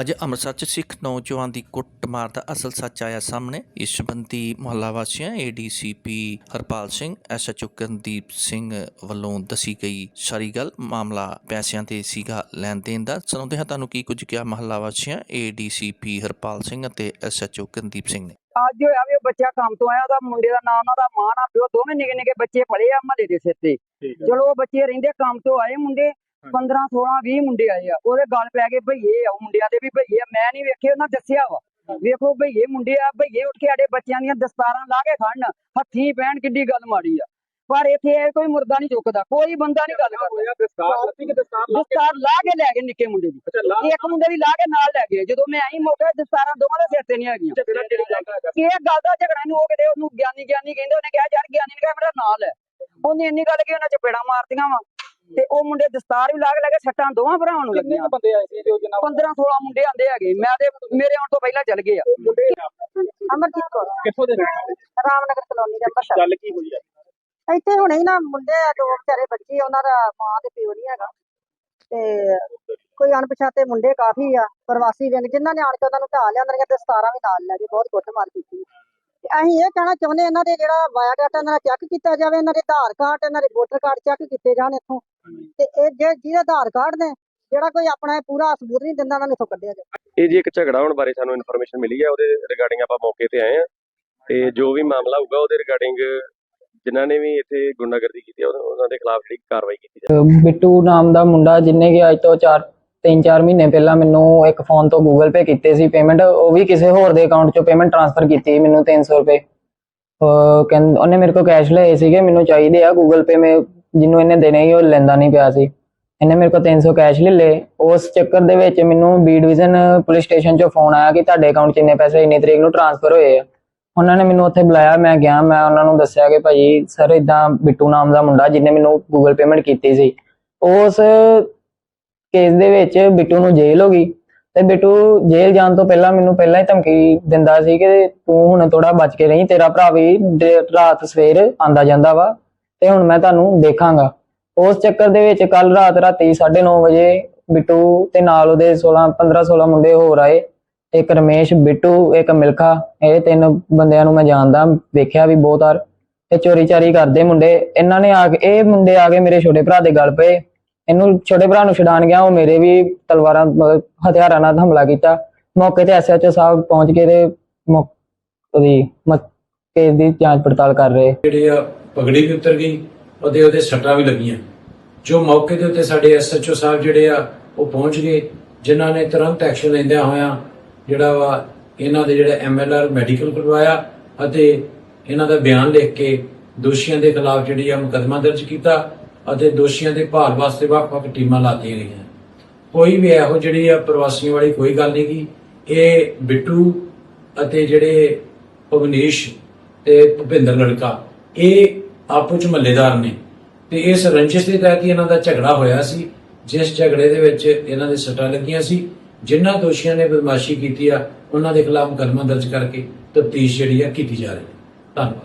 ਅੱਜ ਅੰਮ੍ਰਿਤਸਰ 'ਚ ਸਿੱਖ ਨੌਜਵਾਨ ਦੀ ਕੁੱਟਮਾਰ ਦਾ ਅਸਲ ਸੱਚ ਆਇਆ ਸਾਹਮਣੇ। ਇਸ ਸੰਬੰਧੀ ਮੁਹੱਲਾ ਵਾਸੀਆਂ ਏਡੀਸੀਪੀ ਹਰਪਾਲ ਸਿੰਘ ਐਸਐਚਓ ਕਰਨਦੀਪ ਸਿੰਘ ਵੱਲੋਂ ਦੱਸੀ ਗਈ ਸਾਰੀ ਗੱਲ ਮਾਮਲਾ ਪੈਸਿਆਂ ਤੇ ਸੀਗਾ ਲੈਣ ਦੇਣ ਦਾ। ਸੁਣਾਉਂਦੇ ਹਾਂ ਤੁਹਾਨੂੰ ਕੀ ਕੁਝ ਕਿਹਾ ਮੁਹੱਲਾ ਵਾਸੀਆਂ ਏਡੀਸੀਪੀ ਹਰਪਾਲ ਸਿੰਘ ਅਤੇ ਐਸਐਚਓ ਕਰਨਦੀਪ ਸਿੰਘ ਨੇ। ਅੱਜ ਹੋਇਆ ਵੀ ਉਹ ਬੱਚਾ ਕੰਮ ਤੋਂ ਆਇਆ ਉਹਦਾ ਮੁੰਡੇ ਦਾ ਨਾਮ ਉਹਨਾਂ ਦਾ ਮਾਂ ਨਾ ਪਿਓ ਦੋਵੇਂ ਨਿੱਕੇ ਨਿੱਕੇ ਬੱਚੇ ਪੜੇ ਆ ਮਹੱਲੇ ਦੇ ਸਿਰ ਤੇ। ਚਲੋ ਉਹ ਬੱਚੇ ਰਹਿੰਦੇ ਕੰਮ ਤੋਂ ਆਏ ਮੁੰਡੇ 15 16 20 ਮੁੰਡੇ ਆਏ ਆ। ਉਹਦੇ ਗੱਲ ਪੈ ਗਏ ਭਈਏ ਆ ਉਹ ਮੁੰਡਿਆਂ ਦੇ ਵੀ ਭਈਏ ਆ। ਮੈਂ ਨਹੀਂ ਵੇਖੇ ਉਹਨਾਂ ਦੱਸਿਆ ਵਾ। ਵੇਖੋ ਭਈਏ ਮੁੰਡੇ ਆ ਭਈਏ ਉੱਠ ਕੇ ਸਾਡੇ ਬੱਚਿਆਂ ਦੀਆਂ ਦਸਤਾਰਾਂ ਲਾ ਕੇ ਖੜਨ ਹੱਥੀਂ ਪੈਣ ਕਿੱਡੀ ਗੱਲ ਮਾੜੀ ਆ। ਪਰ ਇੱਥੇ ਕੋਈ ਮੁਰਦਾ ਨਹੀਂ ਚੁੱਕਦਾ ਕੋਈ ਬੰਦਾ ਨਹੀਂ ਗੱਲ ਕਰਦਾ। ਦਸਤਾਰ ਕਿ ਲਾ ਕੇ? ਲਾ ਕੇ ਗਏ ਨਿੱਕੇ ਮੁੰਡੇ ਦੀ। ਇੱਕ ਮੁੰਡੇ ਦੀ ਲਾ ਕੇ ਨਾਲ ਲੈ ਗਏ। ਜਦੋਂ ਮੈਂ ਆਈ ਮੌਕੇ ਦਸਤਾਰਾਂ ਦੋਵਾਂ ਦੇ ਸਿਰ ਤੇ ਨਹੀਂ ਹੈਗੀਆਂ। ਕਿ ਇਹ ਗੱਲ ਦਾ ਝਗੜਾ ਨੂੰ ਉਹ ਕਿਤੇ ਉਹਨੂੰ ਗਿਆਨੀ ਗਿਆਨੀ ਕਹਿੰਦੇ ਉਹਨੇ ਕਿਹਾ ਯਾਰ ਗਿਆਨੀ ਨੇ ਕਿਹਾ ਮੇਰਾ ਨਾਂ ਲੈ ਉਹਨੇ ਇੰਨੀ ਗੱਲ ਕਿ ਉਹਨਾਂ ਚਪੇੜਾ ਮਾਰਤੀਆਂ ਵਾ। ਤੇ ਉਹ ਮੁੰਡੇ ਦਸਤਾਰ ਵੀ ਲਾ ਕੇ ਲੈ ਕੇ ਸੱਟਾਂ ਦੋਵਾਂ ਭਰਾਵਾਂ ਨੂੰ ਲੱਗੀਆਂ। ਬੰਦੇ ਆਏ ਸੀ ਜੋ ਜਨਾਬ 15 16 ਮੁੰਡੇ ਆਂਦੇ ਹੈਗੇ। ਮੈਂ ਤੇ ਮੇਰੇ ਆਉਣ ਤੋਂ ਪਹਿਲਾਂ ਚੱਲ ਗਏ ਆ। ਅਮਰਜੀਤ ਕੌਰ। ਕਿੱਥੋਂ ਦੇ? ਰਾਮਨਗਰ ਕਲੋਨੀ ਦੇ ਅੰਮ੍ਰਿਤਸਰ। ਗੱਲ ਕੀ ਹੋਈ ਹੈ ਇੱਥੇ ਹੁਣੇ ਹੀ ਨਾ ਮੁੰਡੇ ਆ ਦੋ ਵਿਚਾਰੇ ਬੱਚੇ ਆ, ਉਹਨਾਂ ਦਾ ਮਾਂ ਤੇ ਪਿਓ ਨਹੀਂ ਹੈਗਾ। ਤੇ ਕੋਈ ਅਣਪਛਾਤੇ ਮੁੰਡੇ ਕਾਫੀ ਆ ਪ੍ਰਵਾਸੀ ਵਿੰਗ ਜਿਨ੍ਹਾਂ ਨੇ ਆਣ ਕੇ ਉਹਨਾਂ ਨੂੰ ਢਾਹ ਲਿਆ ਉਹਨਾਂ ਦੀਆਂ ਦਸਤਾਰਾਂ ਵੀ ਨਾਲ ਲੈ ਕੇ ਬਹੁਤ ਕੁੱਟਮਾਰ ਕੀਤੀ। ਤੇ ਅਸੀਂ ਇਹ ਕਹਿਣਾ ਚਾਹੁੰਦੇ ਇਹਨਾਂ ਦੇ ਜਿਹੜਾ ਵਾਇਆ ਡਾਟਾ ਇਹਨਾਂ ਦਾ ਚੈੱਕ ਕੀਤਾ ਜਾਵੇ ਇਹਨਾਂ ਦੇ ਆਧਾਰ ਕਾਰਡ ਇਹਨਾਂ ਦੇ ਵੋਟਰ ਕਾਰਡ ਚੈੱਕ ਕੀਤੇ ਜਾਣ ਇੱਥੋਂ। ਤੇ ਇਹ ਜੇ ਜਿਹਦੇ ਆਧਾਰ ਕਾਰਡ ਨੇ ਜਿਹੜਾ ਕੋਈ ਆਪਣਾ ਪੂਰਾ ਸਬੂਤ ਨਹੀਂ ਦਿੰਦਾ ਉਹਨਾਂ ਨੂੰ ਇੱਥੋਂ ਕੱਢਿਆ ਜਾਵੇ। ਇਹ ਜੀ ਇੱਕ ਝਗੜਾ ਹੋਣ ਬਾਰੇ ਸਾਨੂੰ ਇਨਫੋਰਮੇਸ਼ਨ ਮਿਲੀ ਹੈ ਉਹਦੇ ਰਿਗਾਰਡਿੰਗ ਆਪਾਂ ਮੌਕੇ ਤੇ ਆਏ ਆ। ਤੇ ਜੋ ਵੀ ਮਾਮਲਾ ਹੋਊਗਾ ਉਹਦੇ ਰਿਗਾਰਡਿੰਗ ਜਿਨ੍ਹਾਂ ਨੇ ਵੀ ਇੱਥੇ ਗੁੰਡਾਗਰਦੀ ਕੀਤੀ ਉਹਨਾਂ ਦੇ ਖਿਲਾਫ ਜਿਹੜੀ ਕਾਰਵਾਈ ਕੀਤੀ ਜਾਵੇ। ਬਿੱਟੂ ਨਾਮ ਦਾ ਮੁੰਡਾ ਜਿਹਨੇ ਕਿ ਅੱਜ ਤੋਂ 4 3-4 ਮਹੀਨੇ ਪਹਿਲਾਂ ਮੈਨੂੰ ਇੱਕ ਫੋਨ ਤੋਂ ਗੂਗਲ ਪੇ ਕੀਤੇ ਸੀ ਪੇਮੈਂਟ ਉਹ ਵੀ ਕਿਸੇ ਹੋਰ ਦੇ ਅਕਾਊਂਟ 'ਚੋਂ ਪੇਮੈਂਟ ਟ੍ਰਾਂਸਫਰ ਕੀਤੀ ਮੈਨੂੰ 300 ਰੁਪਏ। ਉਹਨੇ ਮੇਰੇ ਕੋਲ ਕੈਸ਼ ਲਏ ਸੀਗੇ, ਮੈਨੂੰ ਚਾਹੀਦੇ ਆ ਗੂਗਲ ਪੇ ਮੇ ਜਿਹਨੂੰ ਇਹਨੇ ਦੇਣੇ ਸੀ, ਉਹ ਲੈਂਦਾ ਨਹੀਂ ਪਿਆ ਸੀ। ਇਹਨੇ ਮੇਰੇ ਕੋਲ 300 ਕੈਸ਼ ਲੈ ਲਏ। ਉਸ ਚੱਕਰ ਦੇ ਵਿੱਚ ਮੈਨੂੰ ਬੀ ਡਿਵੀਜ਼ਨ ਪੁਲਿਸ ਸਟੇਸ਼ਨ 'ਚੋਂ ਫੋਨ ਆਇਆ ਕਿ ਤੁਹਾਡੇ ਅਕਾਊਂਟ 'ਚ ਇੰਨੇ ਪੈਸੇ, ਇੰਨੀ ਤਰੀਕ ਨੂੰ ਟ੍ਰਾਂਸਫਰ ਹੋਏ ਆ। ਉਹਨਾਂ ਨੇ ਮੈਨੂੰ ਉੱਥੇ ਬੁਲਾਇਆ, ਮੈਂ ਗਿਆ, ਮੈਂ ਉਹਨਾਂ ਨੂੰ ਦੱਸਿਆ ਕਿ ਭਾਜੀ ਸਰ ਇਦਾਂ ਬਿੱਟੂ ਨਾਮ ਦਾ ਮੁੰਡਾ ਜਿਹਨੇ ਮੈਨੂੰ ਗੂਗਲ ਪੇਮੈਂਟ ਕੀਤੀ ਸੀ। ਉਸ ਕੇਸ ਦੇ ਵਿੱਚ ਬਿੱਟੂ ਨੂੰ ਜੇਲ੍ਹ ਹੋ ਗਈ ਤੇ ਬਿੱਟੂ ਜੇਲ੍ਹ ਜਾਣ ਤੋਂ ਪਹਿਲਾਂ ਮੈਨੂੰ ਪਹਿਲਾਂ ਹੀ ਧਮਕੀ ਦਿੰਦਾ ਸੀ ਕਿ ਤੂੰ ਹੁਣ ਥੋੜਾ ਬਚ ਕੇ ਰਹੀਂ, ਤੇਰਾ ਭਰਾ ਵੀ ਰਾਤ ਸਵੇਰ ਆਂਦਾ ਜਾਂਦਾ ਵਾ ਤੇ ਹੁਣ ਮੈਂ ਤੁਹਾਨੂੰ ਦੇਖਾਂਗਾ। ਉਸ ਚੱਕਰ ਦੇ ਵਿੱਚ ਕੱਲ ਰਾਤ ਰਾਤੀ 9:30 ਵਜੇ ਬਿੱਟੂ ਤੇ ਨਾਲ ਉਹਦੇ 16 15 16 ਮੁੰਡੇ ਹੋਰ ਆਏ। ਇੱਕ ਰਮੇਸ਼, ਬਿੱਟੂ, ਇੱਕ ਮਿਲਖਾ, ਇਹ ਤਿੰਨ ਬੰਦਿਆਂ ਨੂੰ ਮੈਂ ਜਾਣਦਾ, ਵੇਖਿਆ ਵੀ ਬਹੁਤ ਵਾਰ ਤੇ ਚੋਰੀ ਚਾਰੀ ਕਰਦੇ ਮੁੰਡੇ। ਇਹਨਾਂ ਨੇ ਆ ਕੇ, ਇਹ ਮੁੰਡੇ ਆ ਕੇ ਮੇਰੇ ਛੋਟੇ ਭਰਾ ਦੇ ਗੱਲ ਪਏ। ਇਹਨੂੰ ਛੋਟੇ ਭਰਾ ਨੂੰ ਛਡਾਣ ਗਿਆ, ਉਹ ਮੇਰੇ ਵੀ ਤਲਵਾਰਾਂ, ਮਤਲਬ ਹਥਿਆਰਾਂ ਨਾਲ ਹਮਲਾ ਕੀਤਾ। ਮੌਕੇ ਤੇ ਐਸਐਚਓ ਸਾਹਿਬ ਪਹੁੰਚ ਕੇ ਤੇ ਮੌ- ਉਹਦੀ ਕੇਸ ਦੀ ਜਾਂਚ ਪੜਤਾਲ ਕਰ ਰਹੇ। ਜਿਹੜੇ ਆ ਪਗੜੀ ਵੀ ਉਤਰ ਗਈ, ਉਹਦੇ ਉਹਦੇ ਸੱਟਾਂ ਵੀ ਲੱਗੀਆਂ। ਜੋ ਮੌਕੇ ਦੇ ਉੱਤੇ ਸਾਡੇ ਐਸਐਚਓ ਸਾਹਿਬ ਜਿਹੜੇ ਆ, ਉਹ ਪਹੁੰਚ ਗਏ, ਜਿਨ੍ਹਾਂ ਨੇ ਤੁਰੰਤ ਐਕਸ਼ਨ ਲੈਂਦਿਆਂ ਹੋਇਆਂ ਜਿਹੜਾ ਵਾ ਇਹਨਾਂ ਦੇ ਜਿਹੜਾ ਐਮਐਲਆਰ ਮੈਡੀਕਲ ਕਰਵਾਇਆ ਅਤੇ ਇਹਨਾਂ ਦਾ ਬਿਆਨ ਲਿਖ ਕੇ ਦੋਸ਼ੀਆਂ ਦੇ ਖਿਲਾਫ ਜਿਹੜੀ ਆ ਮੁਕਦਮਾ ਦਰਜ ਕੀਤਾ। ਅਤੇ ਦੋਸ਼ੀਆਂ ਦੇ ਭਾਲ ਵਾਸਤੇ ਵੱਖ-ਵੱਖ ਟੀਮਾਂ ਲਾਤੀਆਂ ਗਈਆਂ। ਕੋਈ ਵੀ ਇਹੋ ਜਿਹੜੀ ਆ ਪ੍ਰਵਾਸੀਆਂ ਵਾਲੀ ਕੋਈ ਗੱਲ ਨਹੀਂ ਕੀ ਇਹ ਬਿੱਟੂ ਅਤੇ ਜਿਹੜੇ ਭਵਨੀਸ਼ ਤੇ ਭੁਪਿੰਦਰ ਲੜਕਾ ਇਹ ਆਪੋ ਚ ਮਹੱਲੇਦਾਰ ਨੇ। ਤੇ ਇਸ ਰੰਜਿਸ਼ ਦੇ ਤਹਿਤ ਹੀ ਇਹਨਾਂ ਦਾ ਝਗੜਾ ਹੋਇਆ ਸੀ, ਜਿਸ ਝਗੜੇ ਦੇ ਵਿੱਚ ਇਹਨਾਂ ਦੇ ਸੱਟਾਂ ਲੱਗੀਆਂ ਸੀ। ਜਿਨ੍ਹਾਂ ਦੋਸ਼ੀਆਂ ਨੇ ਬਦਮਾਸ਼ੀ ਕੀਤੀ ਆ, ਉਹਨਾਂ ਦੇ ਖਿਲਾਫ ਮੁਕੱਦਮਾ ਦਰਜ ਕਰਕੇ ਤਫਤੀਸ਼ ਜਿਹੜੀ ਆ ਕੀਤੀ ਜਾ ਰਹੀ ਹੈ। ਧੰਨਵਾਦ।